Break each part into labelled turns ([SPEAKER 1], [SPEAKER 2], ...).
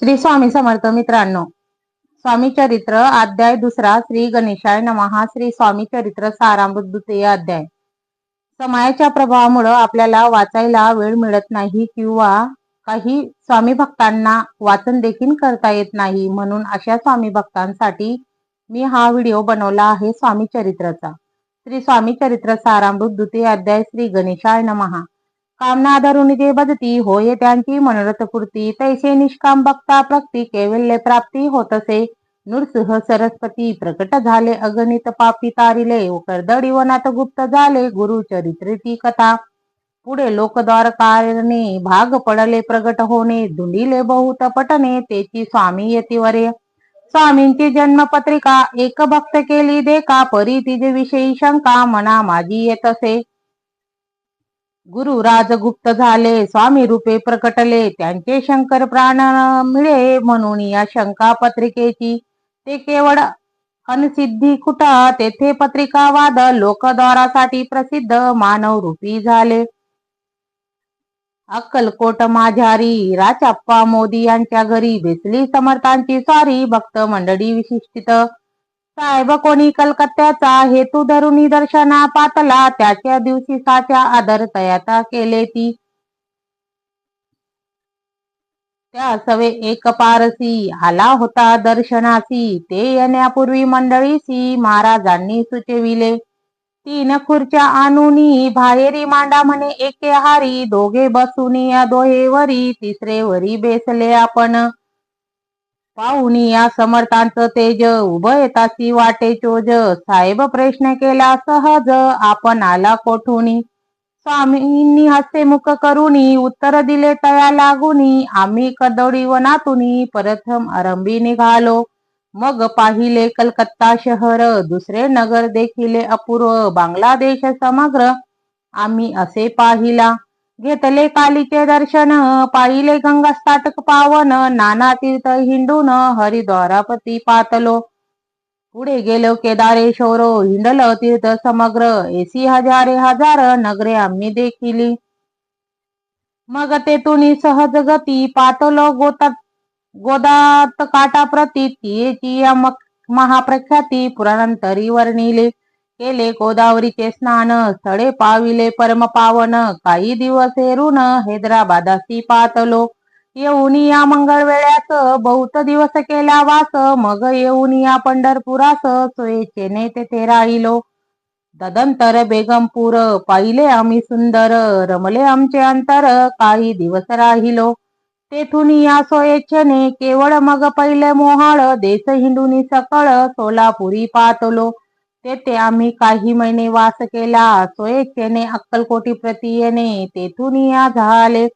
[SPEAKER 1] श्री स्वामी समर्थ मित्रांनो स्वामी चरित्र अध्याय दुसरा श्री गणेशाय नमहा श्री स्वामी चरित्र सारामृत द्वितीय अध्याय. समयाच्या प्रभावामुळं आपल्याला वाचायला वेळ मिळत नाही किंवा काही स्वामी भक्तांना वाचन देखील करता येत नाही म्हणून अशा स्वामी भक्तांसाठी मी हा व्हिडिओ बनवला आहे स्वामी चरित्राचा. श्री स्वामी चरित्र सारामृत द्वितीय अध्याय श्री गणेशाय नमहा. कामना धरून जे बदती होय त्यांची मनोरथ पूर्ती. तैसे निष्काम बघता प्रगती कैवल्य प्राप्ती होत असे नृसिंह सरस्वती प्रकट झाले अगणित पापी तारिले. कर्दडी वनात गुप्त झाले गुरु चरित्रेची कथा. पुढे लोकद्वार कारणे भाग पडले प्रगट होणे. धुंडिले बहुत पटणे तेची स्वामी येतीवरे स्वामींची जन्मपत्रिका एक भक्त केली देखा. परी तिजे विषयी शंका मना माझी येत असे गुरु राजगुप्त झाले स्वामी रूपे प्रकटले त्यांचे शंकर प्राण मिळे म्हणून या शंका पत्रिकेची ते केवळ अनसिद्धी कुठा? तेथे पत्रिका वाद लोकद्वारासाठी प्रसिद्ध मानव रूपी झाले. अक्कलकोट माझारी राचाप्पा मोदी यांच्या घरी बेसली समर्थांची स्वारी भक्त मंडळी विशिष्टित. साहेब कोणी कलकत्त्याचा हेतू धरून दर्शना पातला त्याच्या दिवशी साच्या आदर तयाता केले ती. त्या सवे एक पारसी आला होता दर्शनासी ते येण्यापूर्वी मंडळीसी महाराजांनी सुचविले. तीन खुर्च्या आणूनी बाहेरी मांडा म्हणे एके हारी दोघे बसूनी या दोहेवरी तिसरे वरी बेसले आपण. पाहुनी या समर्थांचं तेज उभं येतासी वाटे चोज. साहेब प्रश्न केला सहज आपण आला कोठुनी? स्वामींनी हस्ते मुख करुनी उत्तर दिले तया लागुनी आम्ही कदोडी वनातुनी प्रथम आरंभी निघालो. मग पाहिले कलकत्ता शहर दुसरे नगर देखिले अपूर्व बांगलादेश समग्र आम्ही असे पाहिला. घेतले कालीचे दर्शन पाहिले गंगास्ताटक पावन नाना तीर्थ हिंडून हरिद्वारापती पातलो. पुढे गेलो केदारेश्वर हिंडल तीर्थ समग्र. एसी हजारे हजार नगरे आम्ही देखिली. मग तेथून सहज गती पातलो गोतात गोदात काटा प्रती महाप्रख्याती पुरानंतरी वर्णिले. केले गोदावरीचे स्नान स्थळे पाविले परम पावन काही दिवस हेरून हैदराबादासी पातलो. येऊन या मंगळ वेळ्यास बहुत दिवस केला वास मग येऊन या पंढरपुरास सोयेचेने तेथे राहिलो. तदंतर बेगमपूर पाहिले आम्ही सुंदर रमले आमचे अंतर काही दिवस राहिलो. तेथून या सोयेच्छेने केवळ मग पहिले मोहाळ देश हिंदूनी सकळ सोलापुरी पातलो. तेथे आम्ही काही महिने वास केला. सोयेने अक्कलकोटी प्रती येणे तेथून या झाले.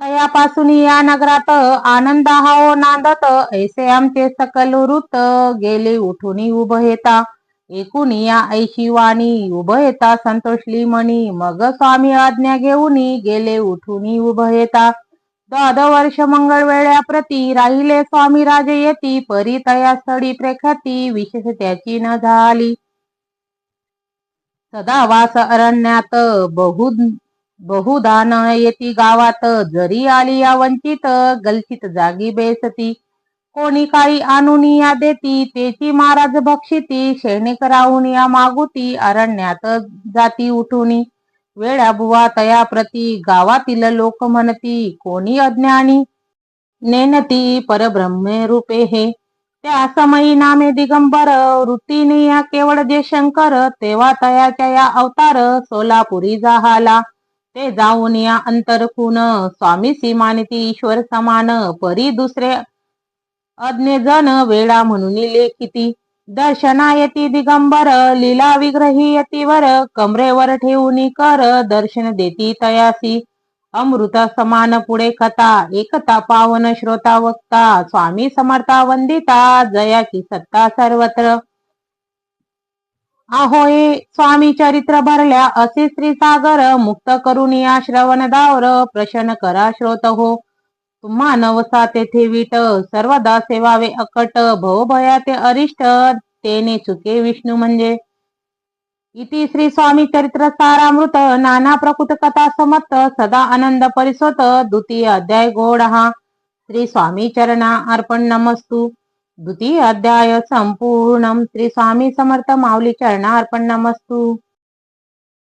[SPEAKER 1] तयापासून या नगरात आनंद हाओ नांदत. ऐसे आमचे सकल वृत्त गेले उठून उभयता एकूण या ऐशी वाणी उभयता संतोषली मणी मग स्वामी आज्ञा घेऊन गेले उठून उभयता द्वाद वर्ष मंगळ वेळ्या प्रती राहिले स्वामी राजे येती परी तया स्थळी प्रेख्याती विशेष त्याची न झाली. सदा वास अरण्यात बहु बहुदान येती गावात जरी आली या वंचित गलचित जागी बेसती. कोणी काही आणून या देती तेची महाराज भक्षिती सैनिक राहून या मागुती अरण्यात जाती उठूनी. वेळा बुवा तया प्रती गावातील लोक म्हणती कोणी अज्ञानी? नेनती परब्रह्मे रूपे हे. त्या समयी नामे दिगंबर वृत्तीने या केवळ जे शंकर तेव्हा तयाच्या या अवतार सोलापुरी जाहाला. ते जाऊन या अंतरखून स्वामी सीमानिती ईश्वर समान परी दुसरे अज्ञ जन वेळा म्हणून लेखिती. दर्शनायती दिगंबर लीला विग्रही यतीवर कमरेवर ठेवून कर दर्शन देती तयासी. अमृता समान पुढे कथा एकता पावन श्रोता वक्ता स्वामी समर्था वंदिता जयाची सत्ता सर्वत्र. आहोय स्वामी चरित्र भरल्या असे श्री सागर मुक्त करून या श्रवण दावर प्रशन करा श्रोत हो तुम्हा नवसा तेथे विट सर्वदा सेवावे अकट भवभया ते अरिष्ट तेने चुके विष्णू म्हणजे. इति श्री स्वामी चरित्र सारामृत नाना प्रकृत कथा समत्त सदा आनंद परिसोत द्वितीय अध्याय गोडहा. श्री स्वामी चरणा अर्पण नमस्तु. द्वितीय अध्याय संपूर्ण श्री स्वामी समर्थ माऊली चरणा अर्पण नमस्तू.